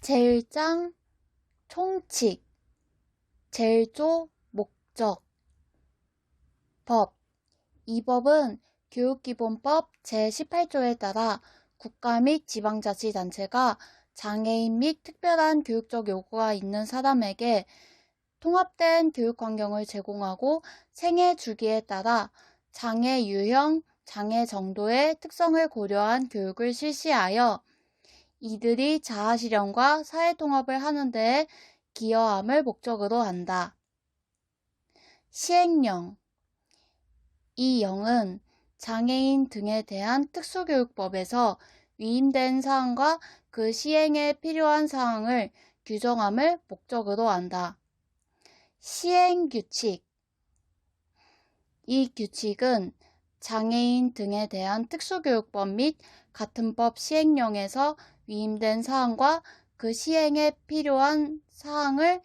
제1장 총칙 제1조 목적 법. 이 법은 교육기본법 제18조에 따라 국가 및 지방자치단체가 장애인 및 특별한 교육적 요구가 있는 사람에게 통합된 교육 환경을 제공하고 생애 주기에 따라 장애 유형, 장애 정도의 특성을 고려한 교육을 실시하여 이들이 자아 실현과 사회 통합을 하는 데에 기여함을 목적으로 한다. 시행령 이 영은 장애인 등에 대한 특수교육법에서 위임된 사항과 그 시행에 필요한 사항을 규정함을 목적으로 한다. 시행규칙 이 규칙은 장애인 등에 대한 특수교육법 및 같은 법 시행령에서 위임된 사항과 그 시행에 필요한 사항을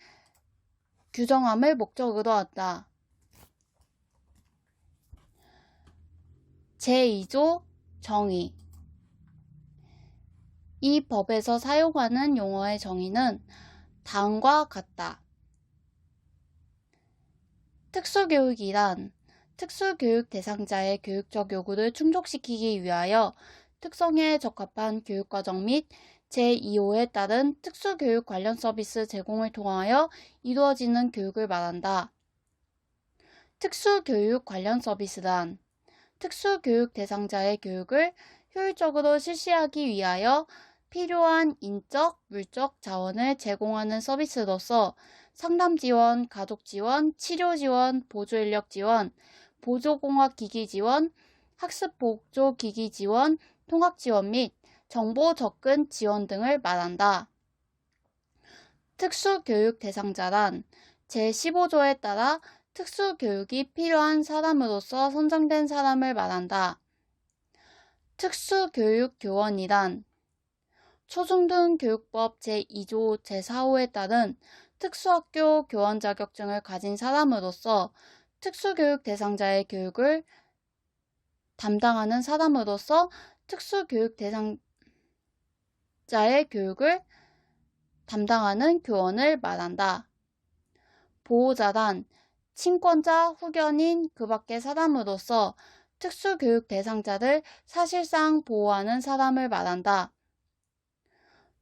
규정함을 목적으로 한다. 제2조 정의 이 법에서 사용하는 용어의 정의는 다음과 같다. 특수교육이란 특수교육 대상자의 교육적 요구를 충족시키기 위하여 특성에 적합한 교육과정 및 제2호에 따른 특수교육 관련 서비스 제공을 통하여 이루어지는 교육을 말한다. 특수교육 관련 서비스란 특수교육 대상자의 교육을 효율적으로 실시하기 위하여 필요한 인적, 물적 자원을 제공하는 서비스로서 상담 지원, 가족 지원, 치료 지원, 보조 인력 지원, 보조공학 기기 지원, 학습 보조 기기 지원, 통학 지원 및 정보 접근 지원 등을 말한다. 특수교육 대상자란 제15조에 따라 특수교육이 필요한 사람으로서 선정된 사람을 말한다. 특수교육 교원이란 초중등교육법 제2조 제4호에 따른 특수학교 교원 자격증을 가진 사람으로서 특수교육 대상자의 교육을 담당하는 사람으로서 특수교육 대상자의 교육을 담당하는 교원을 말한다. 보호자란 친권자, 후견인, 그 밖의 사람으로서 특수교육 대상자를 사실상 보호하는 사람을 말한다.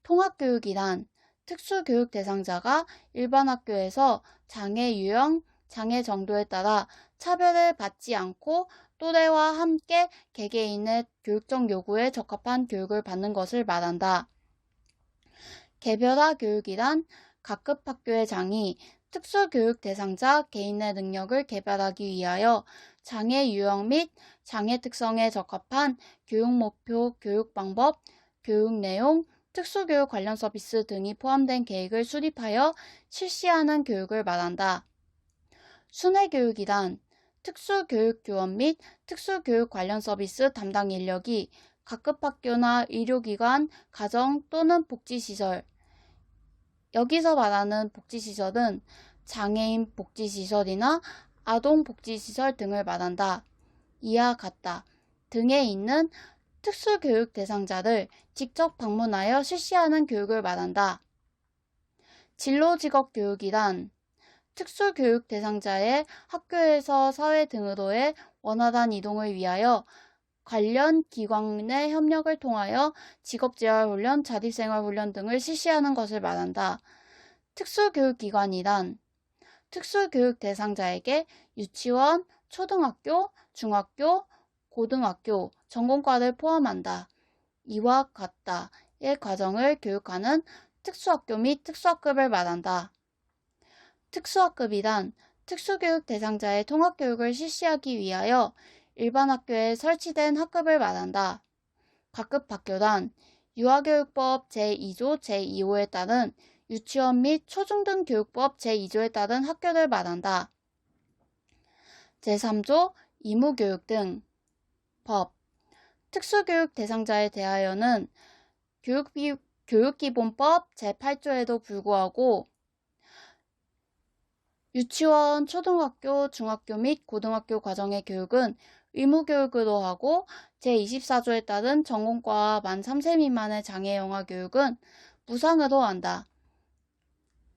통합교육이란 특수교육 대상자가 일반 학교에서 장애 유형, 장애 정도에 따라 차별을 받지 않고 또래와 함께 개개인의 교육적 요구에 적합한 교육을 받는 것을 말한다. 개별화 교육이란 각급 학교의 장이 특수교육 대상자 개인의 능력을 개발하기 위하여 장애 유형 및 장애 특성에 적합한 교육 목표, 교육 방법, 교육 내용, 특수교육 관련 서비스 등이 포함된 계획을 수립하여 실시하는 교육을 말한다. 순회 교육이란 특수교육교원 및 특수교육 관련 서비스 담당 인력이 각급 학교나 의료기관, 가정 또는 복지시설, 여기서 말하는 복지시설은 장애인 복지시설이나 아동 복지시설 등을 말한다. 이와 같다. 등에 있는 특수교육 대상자를 직접 방문하여 실시하는 교육을 말한다. 진로직업 교육이란 특수교육 대상자의 학교에서 사회 등으로의 원활한 이동을 위하여 관련 기관의 협력을 통하여 직업재활훈련, 자립생활훈련 등을 실시하는 것을 말한다. 특수교육기관이란 특수교육 대상자에게 유치원, 초등학교, 중학교, 고등학교, 전공과를 포함한다. 이와 같다의 과정을 교육하는 특수학교 및 특수학급을 말한다. 특수학급이란 특수교육 대상자의 통합교육을 실시하기 위하여 일반 학교에 설치된 학급을 말한다. 각급 학교란 유아교육법 제2조 제2호에 따른 유치원 및 초중등 교육법 제2조에 따른 학교를 말한다. 제3조 이무교육 등 법, 특수교육 대상자에 대하여는 교육비, 교육기본법 제8조에도 불구하고 유치원, 초등학교, 중학교 및 고등학교 과정의 교육은 의무교육으로 하고 제24조에 따른 전공과 만 3세 미만의 장애 영아 교육은 무상으로 한다.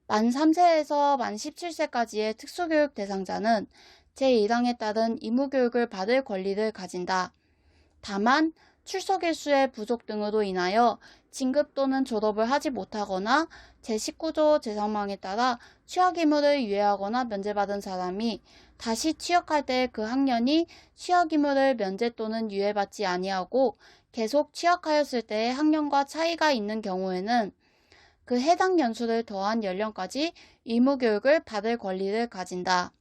만 3세에서 만 17세까지의 특수교육 대상자는 제1항에 따른 의무교육을 받을 권리를 가진다. 다만 출석 일수의 부족 등으로 인하여 진급 또는 졸업을 하지 못하거나 제19조 제3항에 따라 취약 의무를 유예하거나 면제받은 사람이 다시 취업할 때 그 학년이 취약 의무를 면제 또는 유예받지 아니하고 계속 취약하였을 때의 학년과 차이가 있는 경우에는 그 해당 연수를 더한 연령까지 의무 교육을 받을 권리를 가진다.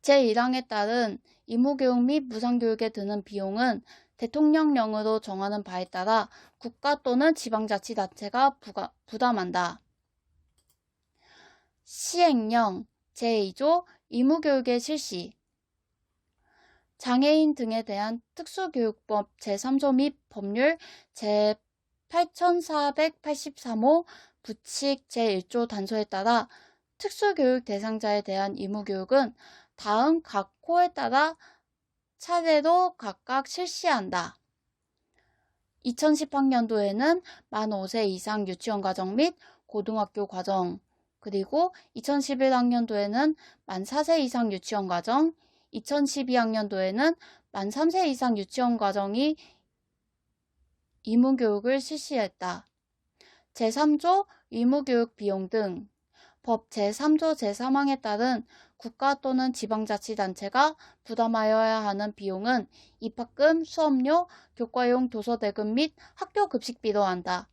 제1항에 따른 의무 교육 및 무상 교육에 드는 비용은 대통령령으로 정하는 바에 따라 국가 또는 지방자치단체가 부가, 부담한다. 시행령 제2조 의무교육의 실시 장애인 등에 대한 특수교육법 제3조 및 법률 제8483호 부칙 제1조 단서에 따라 특수교육 대상자에 대한 의무교육은 다음 각 호에 따라 차례로 각각 실시한다. 2010학년도에는 만 5세 이상 유치원 과정 및 고등학교 과정, 그리고 2011학년도에는 만 4세 이상 유치원 과정, 2012학년도에는 만 3세 이상 유치원 과정이 의무교육을 실시했다. 제3조 의무교육 비용 등 법 제3조 제3항에 따른 국가 또는 지방자치단체가 부담하여야 하는 비용은 입학금, 수업료, 교과용 도서 대금 및 학교 급식비 로 한다.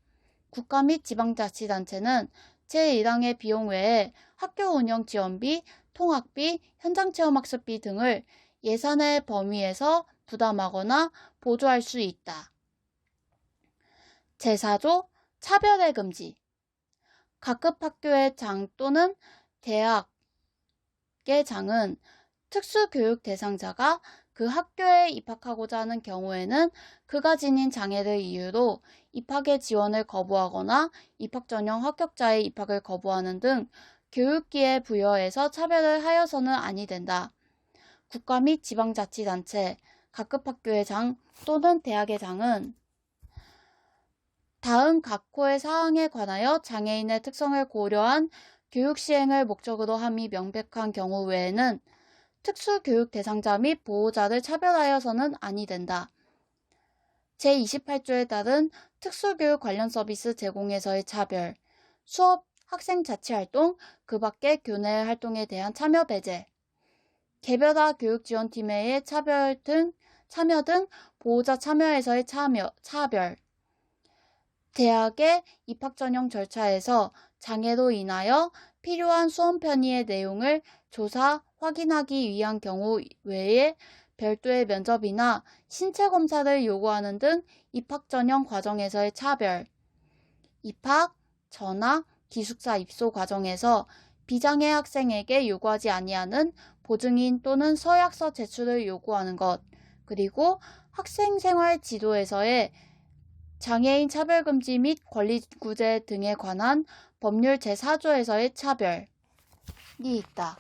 국가 및 지방자치단체는 제1항의 비용 외에 학교 운영 지원비, 통학비, 현장 체험학습비 등을 예산의 범위에서 부담하거나 보조할 수 있다. 제4조 차별의 금지 각급 학교의 장 또는 대학의 장은 특수교육 대상자가 그 학교에 입학하고자 하는 경우에는 그가 지닌 장애를 이유로 입학의 지원을 거부하거나 입학 전형 합격자의 입학을 거부하는 등 교육기에 부여해서 차별을 하여서는 아니 된다. 국가 및 지방자치단체, 각급 학교의 장 또는 대학의 장은 다음 각 호의 사항에 관하여 장애인의 특성을 고려한 교육 시행을 목적으로 함이 명백한 경우 외에는 특수 교육 대상자 및 보호자를 차별하여서는 아니 된다. 제28조에 따른 특수교육 관련 서비스 제공에서의 차별, 수업, 학생 자치 활동, 그 밖의 교내 활동에 대한 참여 배제, 개별화 교육지원팀의 차별 등, 참여 등 보호자 참여에서의 참여, 차별, 대학의 입학 전형 절차에서 장애로 인하여 필요한 수험 편의의 내용을 조사, 확인하기 위한 경우 외에 별도의 면접이나 신체 검사를 요구하는 등 입학 전형 과정에서의 차별, 입학, 전학, 기숙사 입소 과정에서 비장애 학생에게 요구하지 아니하는 보증인 또는 서약서 제출을 요구하는 것, 그리고 학생 생활 지도에서의 장애인 차별금지 및 권리구제 등에 관한 법률 제4조에서의 차별이 있다.